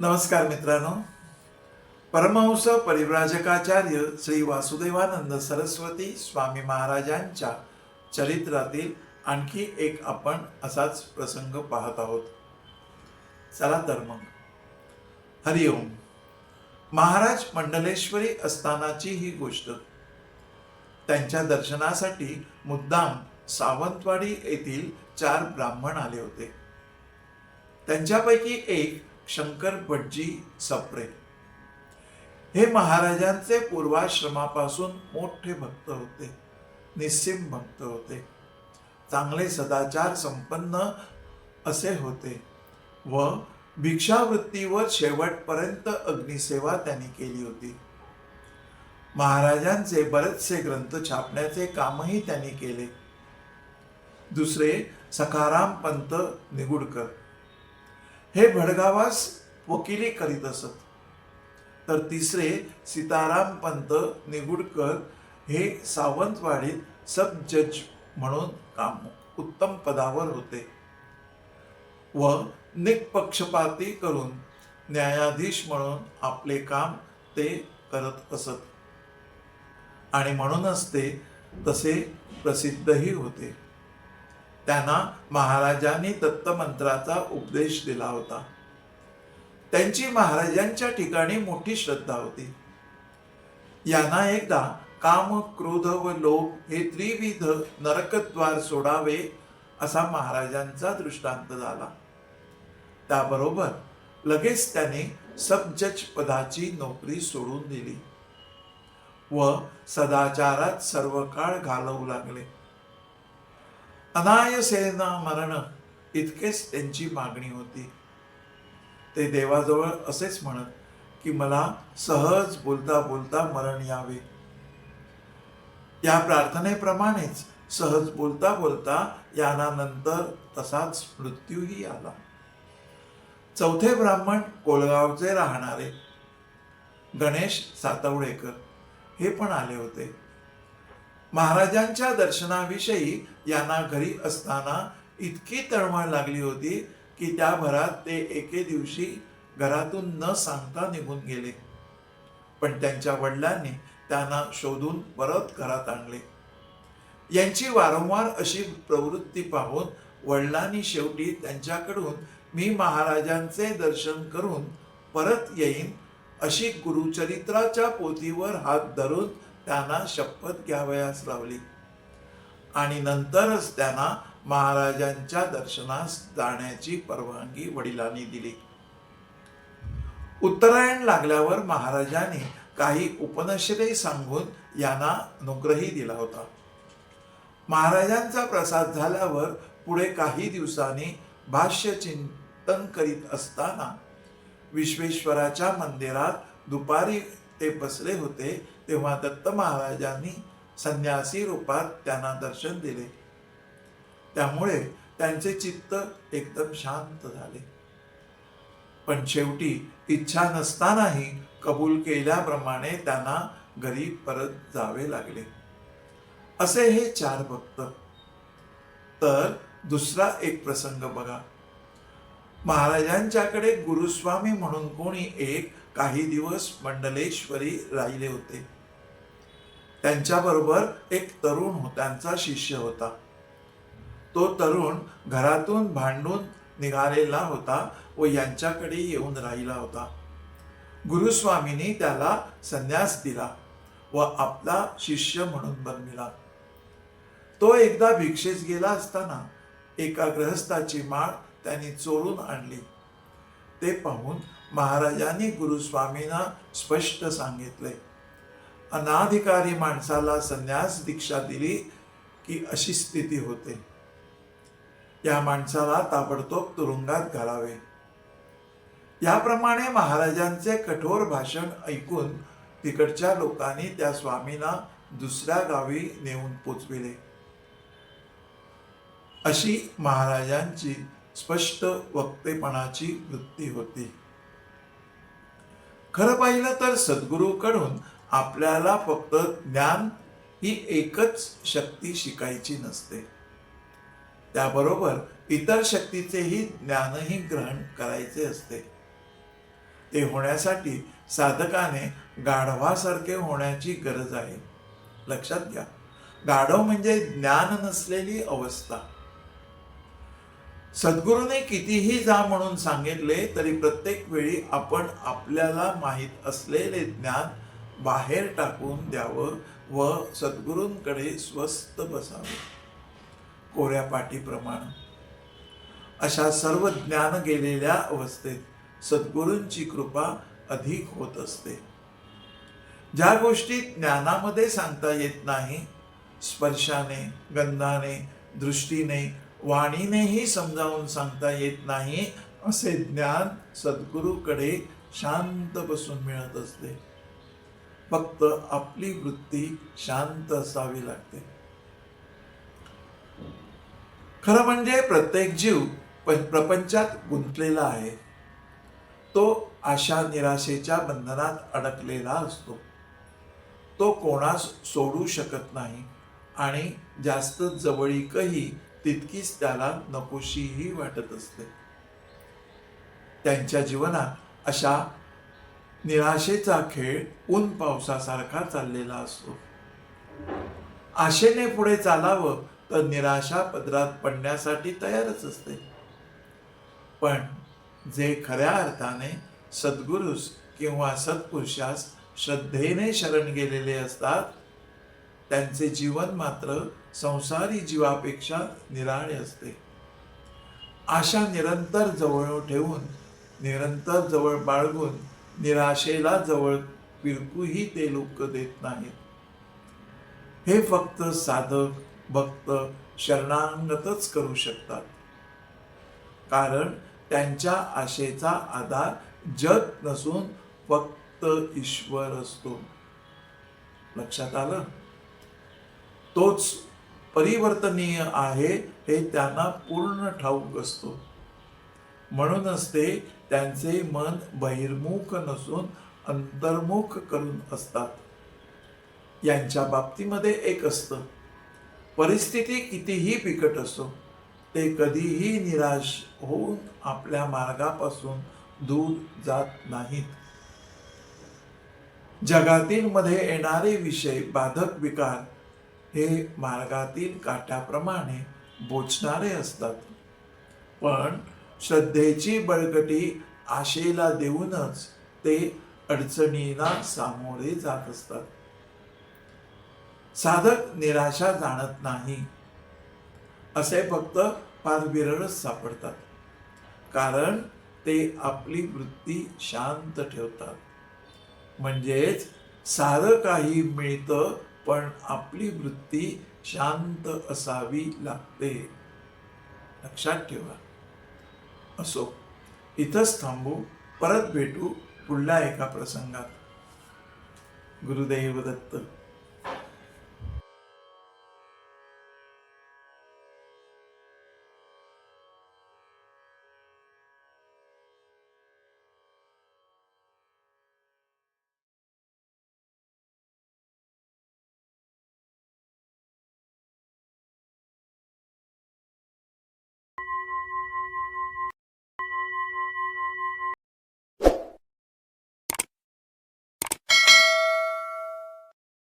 नमस्कार मित्रांनो. परमहंस परिव्राजकाचार्य श्री वासुदेवानंद सरस्वती स्वामी महाराजांच्या चरित्रातील आणखी एक आपण असाच प्रसंग पाहत आहोत. चला तर मग. हरिओम महाराज मंडलेश्वरी असतानाची ही गोष्ट. त्यांच्या दर्शनासाठी मुद्दाम सावंतवाडी येथील चार ब्राह्मण आले होते. त्यांच्यापैकी एक शंकर भटजी सप्रे. हे महाराजांचे पूर्वाश्रमापासून मोठे भक्त होते निस्सिम भक्त होते. चांगले सदाचार संपन्न असे होते व भिक्षावृत्तीवर शेवटपर्यंत अग्निसेवा त्यांनी केली होती. महाराजांचे बरेचसे ग्रंथ छापण्याचे कामही त्यांनी केले. दुसरे सखाराम पंत निगुडकर. हे भडगावास वकिली करीत असत. तर तिसरे सीताराम पंत निगुडकर हे सावंतवाडीत सब जज म्हणून काम उत्तम पदावर होते. व निष्पक्षपाती करून न्यायाधीश म्हणून आपले काम ते करत असत. आणि म्हणूनच ते तसे प्रसिद्धही होते. त्यांना महाराजांनी दत्तमंत्राचा उपदेश दिला होता. त्यांची महाराजांच्या ठिकाणी मोठी श्रद्धा होती. यांना एकदा काम क्रोध व लोभ हे त्रिविध नरकद्वार सोडावे असा महाराजांचा दृष्टांत झाला. त्याबरोबर लगेच त्याने सबजज पदाची नोकरी सोडून दिली व सदाचारात सर्व काळ घालवू लागले. अनायसेना मरण. इतकेच त्यांची मागणी होती. ते देवाजवळ असेच म्हणत की मला सहज बोलता बोलता मरण यावे. या प्रार्थनेप्रमाणेच सहज बोलता बोलता यानानंतर तसाच मृत्यूही आला. चौथे ब्राह्मण कोलगावचे राहणारे गणेश सातवडेकर हे पण आले होते. महाराजांच्या दर्शनाविषयी यांना घरी असताना इतकी तळमळ लागली होती की त्या भरात ते एके दिवशी घरातून न सांगता निघून गेले. पण त्यांच्या वडिलांनी त्यांना शोधून परत घरात आणले. यांची वारंवार अशी प्रवृत्ती पाहून वडिलांनी शेवटी त्यांच्याकडून मी महाराजांचे दर्शन करून परत येईन अशी गुरुचरित्राच्या पोथीवर हात धरून त्यांना शपथ घ्यावयास लावली. आणि नंतरच त्यांना महाराजांच्या दर्शनास जाण्याची परवानगी वडिलांनी दिली. उत्तरायण लागल्यावर महाराजांनी काही उपनिषदे सांगून यांना अनुग्रही दिला होता. महाराजांचा प्रसाद झाल्यावर पुढे काही दिवसांनी भाष्य चिंतन करीत असताना विश्वेश्वराच्या मंदिरात दुपारी ते बसले होते तेव्हा दत्त महाराजांनी संन्यासी रूपात त्यांना दर्शन दिले. त्यामुळे त्यांचे चित्त एकदम शांत झाले. पण शेवटी इच्छा नसतानाही कबूल केल्याप्रमाणे त्यांना घरी परत जावे लागले. असे हे चार भक्त. तर दुसरा एक प्रसंग बघा. महाराजांच्याकडे गुरुस्वामी म्हणून कोणी एक काही दिवस मंडलेश्वरी राहिले होते. त्यांच्याबरोबर एक तरुण हो-, त्यांचा शिष्य होता. तो तरुण घरातून भांडून निघालेला होता व यांच्याकडे येऊन राहिला होता. गुरुस्वामींनी त्याला संन्यास दिला व आपला शिष्य म्हणून बनविला. तो एकदा भिक्षेस गेला असताना एका ग्रहस्थाची माळ त्यांनी चोरून आणली. ते पाहून महाराजांनी गुरुस्वामींना स्पष्ट सांगितले. अनाधिकारी माणसाला संन्यास दीक्षा दिली की अशी स्थिती होते. या माणसाला ताबडतोब तुरुंगात घालावे. याप्रमाणे महाराजांचे कठोर भाषण ऐकून तिकडच्या लोकांनी त्या स्वामींना दुसऱ्या गावी नेऊन पोचविले. अशी महाराजांची स्पष्ट वक्तेपणाची वृत्ती होती. खरं पाहिलं तर सद्गुरूकडून आपल्याला फक्त ज्ञान ही एकच शक्ती शिकायची नसते. त्याबरोबर इतर शक्तीचेही ज्ञानही ग्रहण करायचे असते. ते होण्यासाठी साधकाने गाढवासारखे होण्याची गरज आहे. लक्षात घ्या गाढव म्हणजे ज्ञान नसलेली अवस्था. सद्गुरूने कितीही जा म्हणून सांगितले तरी प्रत्येक वेळी आपण आपल्याला माहीत असलेले ज्ञान बाहेर टाकून द्यावं व सद्गुरूंकडे स्वस्थ बसावं. कोऱ्या पाठीप्रमाणे. अशा सर्व ज्ञान गेलेल्या अवस्थेत सद्गुरूंची कृपा अधिक होत असते. ज्या गोष्टी ज्ञानामध्ये सांगता येत नाही स्पर्शाने गंधाने दृष्टीने वाणीनेही समजावून सांगता येत नाही असे ज्ञान सद्गुरूकडे शांत बसून मिळत असते. फक्त आपली वृत्ती शांत असावी लागते. खरं म्हणजे प्रत्येक जीव प्रपंचात गुंतलेला आहे. तो आशा निराशेच्या बंधनात अडकलेला असतो. तो कोणास सोडू शकत नाही आणि जास्त जवळीकही तितकीच त्याला नकोशीही वाटत असते. त्यांच्या जीवनात अशा निराशेचा खेळ ऊन पावसासारखा चाललेला असतो. आशेने पुढे चालावं तर निराशा पदरात पडण्यासाठी तयारच असते. पण जे खऱ्या अर्थाने सद्गुरूस किंवा सत्पुरुषास श्रद्धेने शरण गेलेले असतात त्यांचे जीवन मात्र संसारी जीवापेक्षा निराळे असते. आशा निरंतर जवळ ठेवून निरंतर जवळ बाळगून निराशेला जवळ फिरकूही ते लोक देत नाहीत. हे फक्त साधक भक्त शरणांगतच करू शकतात. कारण त्यांच्या आशेचा आधार जग नसून फक्त ईश्वर असतो. लक्षात आलं? तोच परिवर्तनीय आहे हे त्यांना पूर्ण ठाऊक असतो. म्हणूनच ते त्यांचे मन बहिर्मुख नसून अंतर्मुख करून असतात. यांच्या बाबतीमध्ये एक असतं. परिस्थिती कितीही बिकट असो ते कधीही निराश होऊन आपल्या मार्गापासून दूर जात नाहीत. जगातील मध्ये येणारे विषय बाधक विकार हे मार्गातील काट्याप्रमाणे बोचणारे असतात. पण श्रद्धेची बळकटी आशेला देऊनच ते अडचणींना सामोरे जात असतात. साधक निराशा जाणत नाही. असे फक्त फार विरळच सापडतात. कारण ते आपली वृत्ती शांत ठेवतात. म्हणजेच सारं काही मिळतं पण आपली वृत्ती शांत असावी लागते. लक्षात ठेवा. असो. इथंच थांबू परत भेटू पुढल्या एका प्रसंगात. गुरुदेव दत्त.